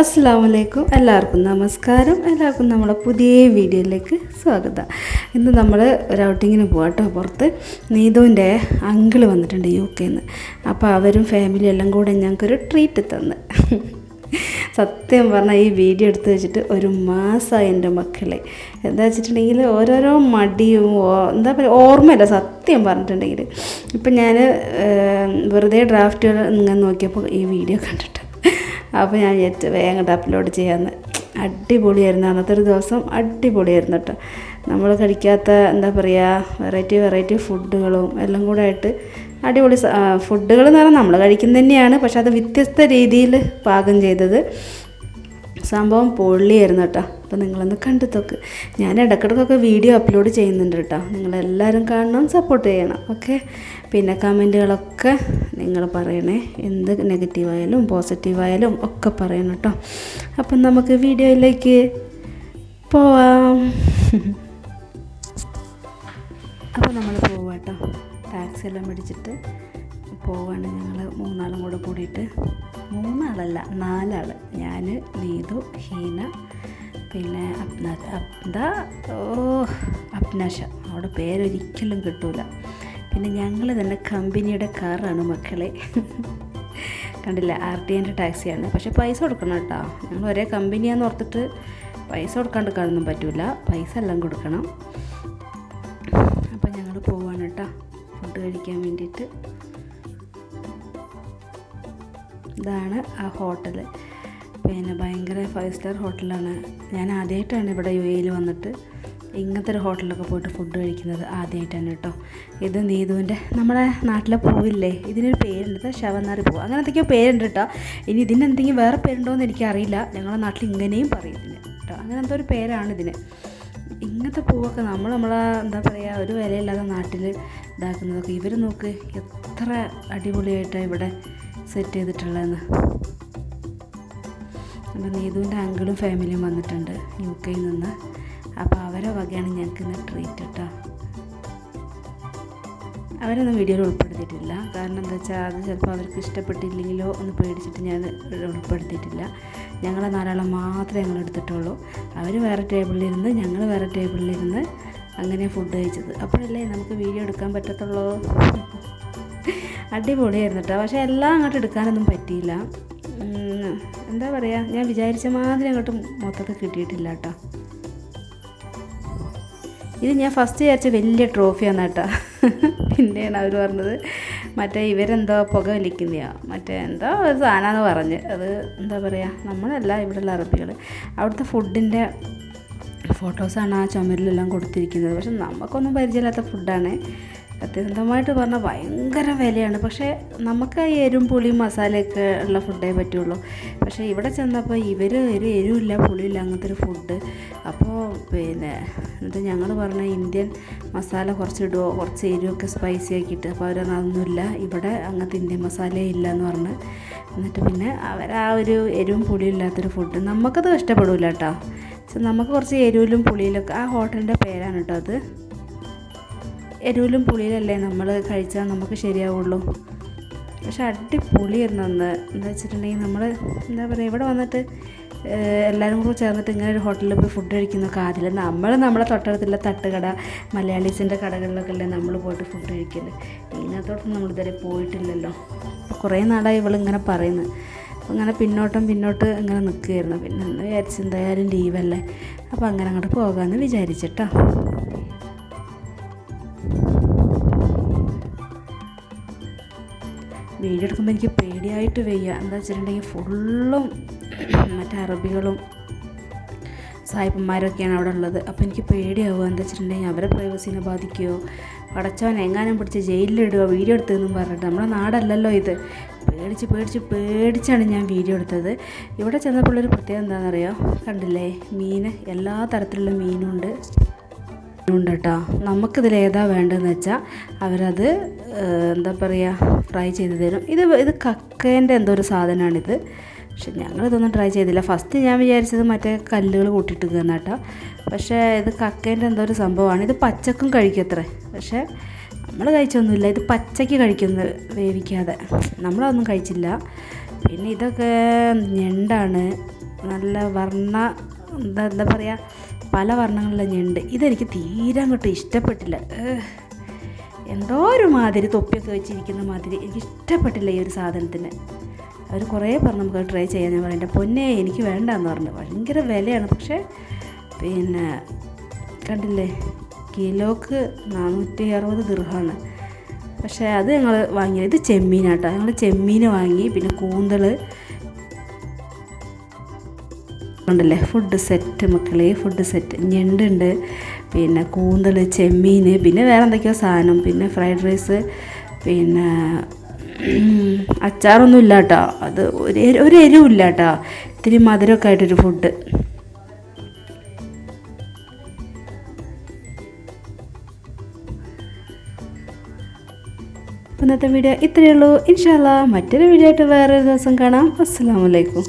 അസ്സാം വലൈക്കും എല്ലാവർക്കും നമസ്കാരം. എല്ലാവർക്കും നമ്മുടെ പുതിയ വീഡിയോയിലേക്ക് സ്വാഗതം. ഇന്ന് നമ്മൾ ഒരു ഔട്ടിങ്ങിന് പോകട്ടോ പുറത്ത് നീതുവിന്റെ അങ്കിൾ വന്നിട്ടുണ്ട് യു കെയിൽ നിന്ന് അപ്പോൾ അവരും ഫാമിലിയും എല്ലാം കൂടെ ഞങ്ങൾക്കൊരു ട്രീറ്റ് തന്ന്. സത്യം പറഞ്ഞാൽ ഈ വീഡിയോ എടുത്ത് വെച്ചിട്ട് ഒരു മാസമായി എന്റെ മക്കളെ. എന്താ വെച്ചിട്ടുണ്ടെങ്കിൽ ഓരോരോ മടിയും എന്താ പറയുക ഓർമ്മയില്ല സത്യം പറഞ്ഞിട്ടുണ്ടെങ്കിൽ ഇപ്പം ഞാൻ വെറുതെ ഡ്രാഫ്റ്റ് ഇങ്ങനെ നോക്കിയപ്പോൾ ഈ വീഡിയോ കണ്ടിട്ട് അപ്പോൾ ഞാൻ വിചാരിച്ചു വേഗം അപ്ലോഡ് ചെയ്യാമെന്ന് അടിപൊളിയായിരുന്നു അന്നത്തെ ഒരു ദിവസം അടിപൊളിയായിരുന്നു കേട്ടോ. നമ്മൾ കഴിക്കാത്ത എന്താ പറയുക വെറൈറ്റി വെറൈറ്റി ഫുഡുകളും എല്ലാം കൂടെ ആയിട്ട് അടിപൊളി ഫുഡുകൾ എന്ന് പറഞ്ഞാൽ നമ്മൾ കഴിക്കുന്നത് തന്നെയാണ് പക്ഷെ അത് വ്യത്യസ്ത രീതിയിൽ പാകം ചെയ്തത്. സംഭവം പൊള്ളിയായിരുന്നു കേട്ടോ. അപ്പോൾ നിങ്ങളൊന്ന് കണ്ടു ഞാൻ ഇടയ്ക്കിടയ്ക്കൊക്കെ വീഡിയോ അപ്ലോഡ് ചെയ്യുന്നുണ്ട് കേട്ടോ. നിങ്ങളെല്ലാവരും കാണണം സപ്പോർട്ട് ചെയ്യണം ഓക്കെ പിന്നെ കമന്റുകളൊക്കെ നിങ്ങൾ പറയണേ. എന്ത് നെഗറ്റീവായാലും പോസിറ്റീവായാലും ഒക്കെ പറയണം കേട്ടോ. അപ്പം നമുക്ക് വീഡിയോയിലേക്ക് പോവാം. അപ്പോൾ നമ്മൾ പോവാം കേട്ടോ. ടാക്സി എല്ലാം പിടിച്ചിട്ട് പോവാണ് ഞങ്ങൾ മൂന്നാളും കൂടെ കൂടിയിട്ട്. മൂന്നാളല്ല നാലാൾ ഞാൻ നീതു ഹീന പിന്നെ അപ്ന അപ്ന ഓ അപ്നാഷ. അവിടെ പേരൊരിക്കലും കിട്ടൂല. പിന്നെ ഞങ്ങൾ തന്നെ കമ്പനിയുടെ കാറാണ് മക്കളെ. കണ്ടില്ല ആർ ടി എന്റെ ടാക്സിയാണ്. പക്ഷേ പൈസ കൊടുക്കണം കേട്ടോ. ഞങ്ങൾ ഒരേ കമ്പനിയാന്ന് ഓർത്തിട്ട് പൈസ കൊടുക്കാണ്ട് കാണൊന്നും പറ്റൂല. പൈസ എല്ലാം കൊടുക്കണം. അപ്പം ഞങ്ങൾ പോവാണ് കേട്ടോ. ഫുഡ് കഴിക്കാൻ വേണ്ടിയിട്ട്. ഇതാണ് ആ ഹോട്ടൽ പിന്നെ ഭയങ്കര ഫൈവ് സ്റ്റാർ ഹോട്ടലാണ്. ഞാൻ ആദ്യമായിട്ടാണ് ഇവിടെ യു എയിൽ വന്നിട്ട് ഇങ്ങനത്തെ ഒരു ഹോട്ടലിലൊക്കെ പോയിട്ട് ഫുഡ് കഴിക്കുന്നത് ആദ്യമായിട്ടാണ് കേട്ടോ. ഇത് നീതുവിന്റെ നമ്മുടെ നാട്ടിലെ പൂവില്ലേ? ഇതിനൊരു പേരുണ്ട്. ശവനാറി പൂവ്. അങ്ങനെ എന്തൊക്കെയോ പേരുണ്ട് കേട്ടോ. ഇനി ഇതിന് എന്തെങ്കിലും വേറെ പേരുണ്ടോ എന്ന് എനിക്കറിയില്ല. ഞങ്ങളുടെ നാട്ടിൽ ഇങ്ങനെയും പറയും ഇതിന് കേട്ടോ. അങ്ങനെ എന്തോ ഒരു പേരാണ് ഇതിന്. ഇങ്ങനത്തെ പൂവൊക്കെ നമ്മൾ നമ്മളെ എന്താ പറയുക ഒരു വിലയില്ലാതെ നാട്ടിൽ ഇതാക്കുന്നതൊക്കെ ഇവർ നോക്ക് എത്ര അടിപൊളിയായിട്ടാണ് ഇവിടെ സെറ്റ് ചെയ്തിട്ടുള്ളതെന്ന്. അപ്പോൾ നീതുവിന്റെ അങ്കിളും ഫാമിലിയും വന്നിട്ടുണ്ട് യു കെയിൽ നിന്ന്. അപ്പോൾ അവരെ വകയാണ് ഞങ്ങൾക്ക് ഇന്ന് ട്രീറ്റ് കേട്ടോ അവരൊന്നും വീഡിയോയിൽ ഉൾപ്പെടുത്തിയിട്ടില്ല. കാരണം എന്താ വെച്ചാൽ അത് ചിലപ്പോൾ അവർക്ക് ഇഷ്ടപ്പെട്ടില്ലെങ്കിലോ ഒന്ന് പേടിച്ചിട്ട് ഞാൻ ഉൾപ്പെടുത്തിയിട്ടില്ല. ഞങ്ങളെ നാലാളം മാത്രമേ ഞങ്ങൾ എടുത്തിട്ടുള്ളൂ. അവർ വേറെ ടേബിളിലിരുന്ന് ഞങ്ങൾ വേറെ ടേബിളിലിരുന്ന് അങ്ങനെ ഫുഡ് കഴിച്ചത്. അപ്പോഴല്ലേ നമുക്ക് വീഡിയോ എടുക്കാൻ പറ്റത്തുള്ളൂ? അടിപൊളിയായിരുന്നു കേട്ടോ പക്ഷേ എല്ലാം അങ്ങോട്ട് എടുക്കാനൊന്നും പറ്റിയില്ല. എന്താ പറയുക ഞാൻ വിചാരിച്ച മാതിരി അങ്ങോട്ട് മൊത്തത്തിൽ കിട്ടിയിട്ടില്ല കേട്ടോ ഇത് ഞാൻ ഫസ്റ്റ് വിചാരിച്ച വലിയ ട്രോഫിയാണ് കേട്ടോ പിന്നെയാണ് അവർ പറഞ്ഞത് മറ്റേ ഇവരെന്തോ പുക വലിക്കുന്നതാ മറ്റേ എന്തോ ഒരു സാധനമെന്ന് പറഞ്ഞ്. അത് എന്താ പറയുക നമ്മളല്ല ഇവിടെയുള്ള അറബികൾ അവിടുത്തെ ഫുഡിന്റെ ഫോട്ടോസാണ് ആ ചുമരിലെല്ലാം കൊടുത്തിരിക്കുന്നത്. പക്ഷെ നമുക്കൊന്നും പരിചയമില്ലാത്ത ഫുഡാണ് സത്യസന്ധമായിട്ട് പറഞ്ഞാൽ ഭയങ്കര വിലയാണ്. പക്ഷേ നമുക്ക് എരും പുളിയും മസാലയൊക്കെ ഉള്ള ഫുഡേ പറ്റുള്ളൂ. പക്ഷേ ഇവിടെ ചെന്നപ്പോൾ ഇവർ ഒരു എരിവില്ല പുളിയില്ല അങ്ങനത്തെ ഒരു ഫുഡ്. അപ്പോൾ പിന്നെ എന്നിട്ട് ഞങ്ങൾ പറഞ്ഞ ഇന്ത്യൻ മസാല കുറച്ച് ഇടുമോ കുറച്ച് എരിവൊക്കെ സ്പൈസി ആക്കിയിട്ട്. അപ്പോൾ അവർ അതൊന്നുമില്ല. ഇവിടെ അങ്ങനത്തെ ഇന്ത്യൻ മസാലയേ ഇല്ല എന്ന് പറഞ്ഞ്. എന്നിട്ട് പിന്നെ അവർ ആ ഒരു എരിവും പുളിയും ഇല്ലാത്തൊരു ഫുഡ് നമുക്കത് ഇഷ്ടപ്പെടില്ല കേട്ടോ. പക്ഷെ നമുക്ക് കുറച്ച് എരിവിലും പുളിയിലൊക്കെ ആ ഹോട്ടലിന്റെ പേരാണ് കേട്ടോ അത്. എരിവിലും പുളിയിലല്ലേ നമ്മൾ കഴിച്ചാൽ നമുക്ക് ശരിയാവുള്ളൂ. പക്ഷെ അടിപൊളിയായിരുന്നു അന്ന്. എന്താ വെച്ചിട്ടുണ്ടെങ്കിൽ നമ്മൾ എന്താ പറയുക ഇവിടെ വന്നിട്ട് എല്ലാവരും കൂടെ ചേർന്നിട്ട് ഇങ്ങനെ ഒരു ഹോട്ടലിൽ പോയി ഫുഡ് കഴിക്കുന്നൊക്കെ ആദ്യമില്ല. നമ്മൾ നമ്മളെ തൊട്ടടുത്തുള്ള തട്ടുകട മലയാളീസിന്റെ കടകളിലൊക്കെ അല്ലേ നമ്മൾ പോയിട്ട് ഫുഡ് കഴിക്കൽ. ഇതിനകത്തോട്ടൊന്നും നമ്മൾ ഇതുവരെ പോയിട്ടില്ലല്ലോ. അപ്പോൾ കുറേ നാളായി ഇവളിങ്ങനെ പറയുന്നത് അപ്പോൾ അങ്ങനെ പിന്നോട്ടും പിന്നോട്ട് ഇങ്ങനെ നിൽക്കുകയായിരുന്നു. പിന്നെ വിചാരിച്ച് എന്തായാലും ലീവല്ലേ അപ്പോൾ അങ്ങനെ അങ്ങോട്ട് പോകാമെന്ന് വിചാരിച്ചിട്ടോ. വീഡിയോ എനിക്ക് പേടിയായിട്ട് വയ്യ. എന്താ വെച്ചിട്ടുണ്ടെങ്കിൽ ഫുള്ളും മറ്റേ അറബികളും സായിപ്പന്മാരൊക്കെയാണ് അവിടെ ഉള്ളത്. അപ്പോൾ എനിക്ക് പേടിയാവുക. എന്താ വെച്ചിട്ടുണ്ടെങ്കിൽ അവരെ പ്രൈവസീനെ ബാധിക്കുമോ പടച്ചവൻ എങ്ങാനും പിടിച്ച് ജയിലിലിടുക വീഡിയോ എടുത്തതെന്നും പറഞ്ഞിട്ട്. നമ്മുടെ നാടല്ലല്ലോ ഇത്. പേടിച്ച് പേടിച്ച് പേടിച്ചാണ് ഞാൻ വീഡിയോ എടുത്തത്. ഇവിടെ ചെന്നപ്പോൾ ഒരു പ്രത്യേകത എന്താണെന്നറിയോ? കണ്ടില്ലേ? മീൻ. എല്ലാ തരത്തിലുള്ള മീനുണ്ട്. ഉണ്ട് കേട്ടോ. നമുക്കിതിൽ ഏതാ വേണ്ടതെന്ന് വെച്ചാൽ അവരത് എന്താ പറയുക ഫ്രൈ ചെയ്ത് തരും. ഇത് ഇത് കക്കേന്റെ എന്തോ ഒരു സാധനമാണിത്. പക്ഷെ ഞങ്ങളിതൊന്നും ട്രൈ ചെയ്തില്ല. ഫസ്റ്റ് ഞാൻ വിചാരിച്ചത് മറ്റേ കല്ലുകൾ കൂട്ടിയിട്ട് കേട്ടോ. പക്ഷേ ഇത് കക്കേന്റെ എന്തോ ഒരു സംഭവമാണ്. ഇത് പച്ചക്കും കഴിക്കത്രേ പക്ഷേ നമ്മൾ കഴിച്ചൊന്നുമില്ല. ഇത് പച്ചയ്ക്ക് കഴിക്കുന്നു വേവിക്കാതെ. നമ്മളതൊന്നും കഴിച്ചില്ല. പിന്നെ ഇതൊക്കെ ഞണ്ടാണ്. നല്ല വർണ എന്താ എന്താ പറയുക പല വർണങ്ങളിലെ ഞണ്ട്. ഇതെനിക്ക് തീരെ അങ്ങോട്ട് ഇഷ്ടപ്പെട്ടില്ല. എന്തോ ഒരു മാതിരി തൊപ്പിയൊക്കെ വെച്ചിരിക്കുന്ന മാതിരി എനിക്ക് ഇഷ്ടപ്പെട്ടില്ല ഈ ഒരു സാധനത്തിന്. അവർ കുറേ പറഞ്ഞു നമുക്ക് ട്രൈ ചെയ്യാൻ ഞാൻ പറഞ്ഞു എന്റെ പൊന്നെ എനിക്ക് വേണ്ടെന്ന് പറഞ്ഞു. ഭയങ്കര വിലയാണ്. പക്ഷേ പിന്നെ കണ്ടില്ലേ? കിലോക്ക് നാനൂറ്റി അറുപത് ദീർഘമാണ് പക്ഷേ അത് ഞങ്ങൾ വാങ്ങിയത് ഇത് ചെമ്മീനാട്ടോ. ഞങ്ങൾ ചെമ്മീൻ വാങ്ങി പിന്നെ കൂന്തൾ ഉണ്ടല്ലേ? ഫുഡ് സെറ്റ് മക്കളെ ഫുഡ് സെറ്റ് ഞണ്ടുണ്ട്. പിന്നെ കൂന്തൽ ചെമ്മീൻ പിന്നെ വേറെ എന്തൊക്കെയോ സാധനം. പിന്നെ ഫ്രൈഡ് റൈസ് പിന്നെ അച്ചാറൊന്നും ഇല്ല കേട്ടോ അത് ഒരു ഒരു എരിവില്ല കേട്ടോ ഇത്തിരി മധുരമൊക്കെ ആയിട്ടൊരു ഫുഡ് ഇന്നത്തെ വീഡിയോ ഇത്രയേ ഉള്ളൂ. ഇൻഷാല്ല മറ്റൊരു വീഡിയോ ആയിട്ട് വേറൊരു ദിവസം കാണാം. അസ്സാം വലൈക്കും